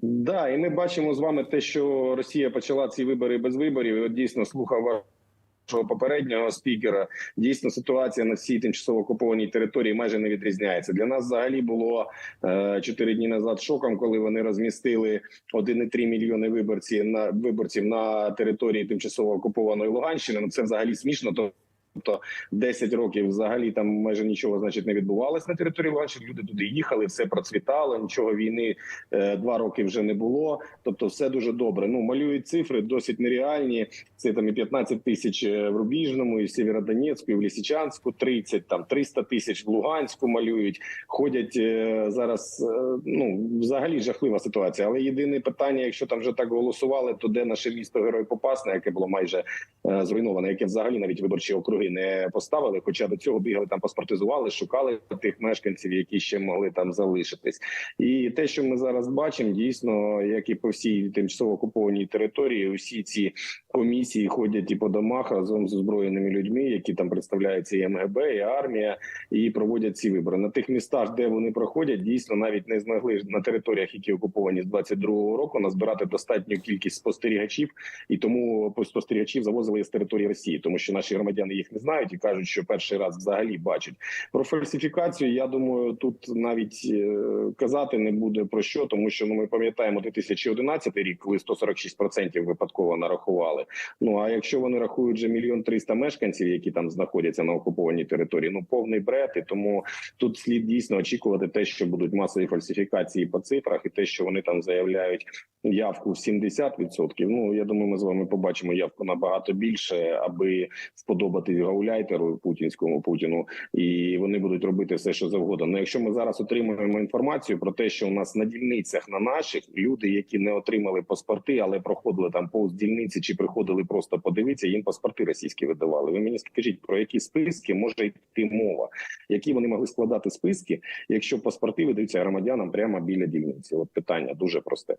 Да, і ми бачимо з вами те, що Росія почала ці вибори без виборів. І От дійсно слухав вашого попереднього спікера. Дійсно, ситуація на всій тимчасово окупованій території майже не відрізняється. Для нас взагалі було е, чотири дні назад шоком, коли вони розмістили 1,3 мільйони виборців на виборців на території тимчасово окупованої Луганщини. Ну це взагалі смішно. То Тобто 10 років взагалі там майже нічого значить не відбувалось на території Луганщини. Люди туди їхали, все процвітало. Нічого війни е, два роки вже не було. Тобто, все дуже добре. Ну малюють цифри досить нереальні. Це там і 15 тисяч е, в Рубіжному, і в Сєвєродонецьку, і в Лісичанську, 30, там 300 тисяч в Луганську малюють. Ходять е, зараз. Ну взагалі жахлива ситуація. Але єдине питання, якщо там вже так голосували, то де наше місто Герой Попасне, яке було майже зруйноване, яке взагалі навіть виборчі округи не поставили. Хоча до цього бігали там паспортизували, шукали тих мешканців, які ще могли там залишитись. І те, що ми зараз бачимо, дійсно, як і по всій тимчасово окупованій території, усі ці комісії ходять і по домах разом з озброєними людьми, які там представляються і МГБ, і армія, і проводять ці вибори на тих містах, де вони проходять, дійсно навіть не змогли на територіях, які окуповані з 22-го року, назбирати достатню кількість спостерігачів, і тому спостерігачів завозили з території Росії, тому що наші громадяни їх не знають і кажуть, що перший раз взагалі бачать про фальсифікацію. Я думаю, тут навіть е, казати не буде про що, тому що ну ми пам'ятаємо 2011 рік, коли 146% випадково нарахували. Ну а якщо вони рахують вже мільйон триста мешканців, які там знаходяться на окупованій території, ну повний бред. І тому тут слід дійсно очікувати те, що будуть масові фальсифікації по цифрах, і те, що вони там заявляють явку в 70%. Ну я думаю, ми з вами побачимо явку набагато більше, аби сподобати гауляйтеру путінському путіну, і вони будуть робити все, що завгодно. Ну, якщо ми зараз отримуємо інформацію про те, що у нас на дільницях на наших люди, які не отримали паспорти, але проходили там повз дільниці, чи приходили просто подивитися, їм паспорти російські видавали. Ви мені скажіть про які списки може йти мова, які вони могли складати списки, якщо паспорти видаються громадянам прямо біля дільниці? От питання дуже просте.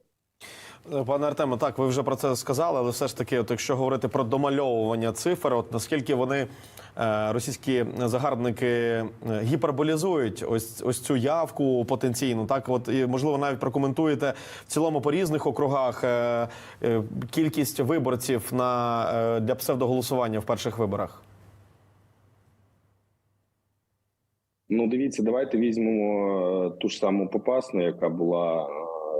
Пане Артеме, так ви вже про це сказали, але все ж таки, от якщо говорити про домальовування цифр, от наскільки вони е, російські загарбники е, гіперболізують ось ось цю явку потенційну, так от і можливо навіть прокоментуєте в цілому по різних округах е, е, кількість виборців на е, для псевдоголосування в перших виборах. Ну, дивіться, давайте візьмемо е, ту ж саму попасну, яка була.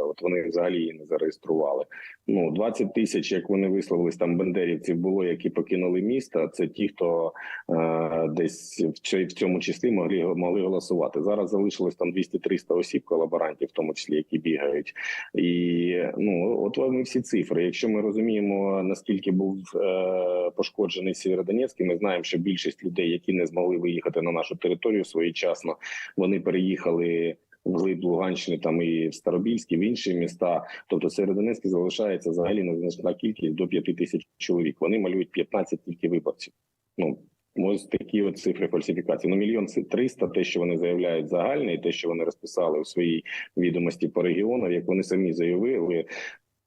От вони взагалі її не зареєстрували. Ну 20 тисяч, як вони висловились, там бендерівців було, які покинули місто. Це ті, хто е, десь в цьому числі могли могли голосувати. Зараз залишилось там 200-300 осіб, колаборантів, в тому числі які бігають. І ну от вони всі цифри. Якщо ми розуміємо наскільки був е, пошкоджений Сєвєродонецький, ми знаємо, що більшість людей, які не змогли виїхати на нашу територію своєчасно, вони переїхали. Вглиб Луганщини, там і в Старобільській, в інші міста. Тобто Сєвєродонецький залишається взагалі незначна кількість до 5 тисяч чоловік. Вони малюють 15 тільки виборців. Ну ось такі от цифри фальсифікації. Ну мільйон це 300, те, що вони заявляють загальне, і те, що вони розписали у своїй відомості по регіонах, як вони самі заявили.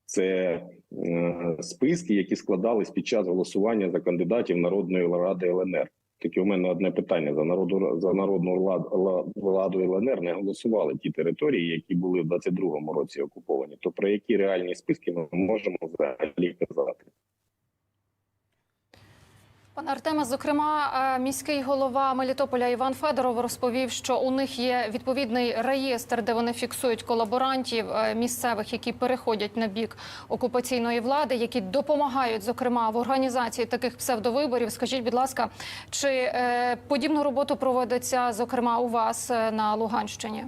Це е, списки, які складались під час голосування за кандидатів Народної ради ЛНР. Таке у мене одне питання за народу за народну владу ЛНР не голосували ті території, які були в 22-му році окуповані. То про які реальні списки ми можемо взагалі казати? Пане Артеме, зокрема, е, міський голова Мелітополя Іван Федоров розповів, що у них є відповідний реєстр, де вони фіксують колаборантів е, місцевих, які переходять на бік окупаційної влади, які допомагають, зокрема, в організації таких псевдовиборів. Скажіть, будь ласка, чи е, подібну роботу проводиться зокрема у вас на Луганщині?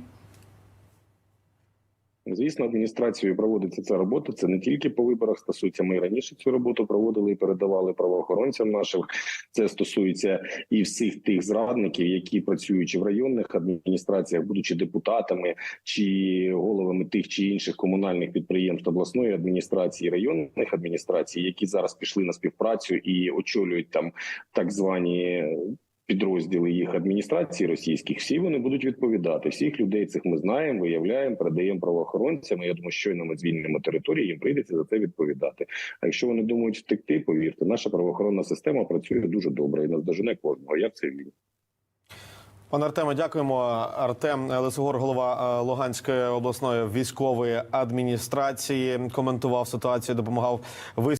Звісно, адміністрацією проводиться ця робота. Це не тільки по виборах стосується. Ми раніше цю роботу проводили і передавали правоохоронцям нашим. Це стосується і всіх тих зрадників, які працюючи в районних адміністраціях, будучи депутатами чи головами тих чи інших комунальних підприємств обласної адміністрації, районних адміністрацій, які зараз пішли на співпрацю і очолюють там так звані підрозділи їх адміністрації російських, всі вони будуть відповідати. Всіх людей цих ми знаємо, виявляємо, передаємо правоохоронцям. Я думаю, щойно ми звільнимо території, їм прийдеться за це відповідати. А якщо вони думають втекти, повірте, наша правоохоронна система працює дуже добре і наздожене кожного. Я це вірю. Пане Артеме, дякуємо. Артем Лисогор, голова е, Луганської обласної військової адміністрації, коментував ситуацію, допомагав вис.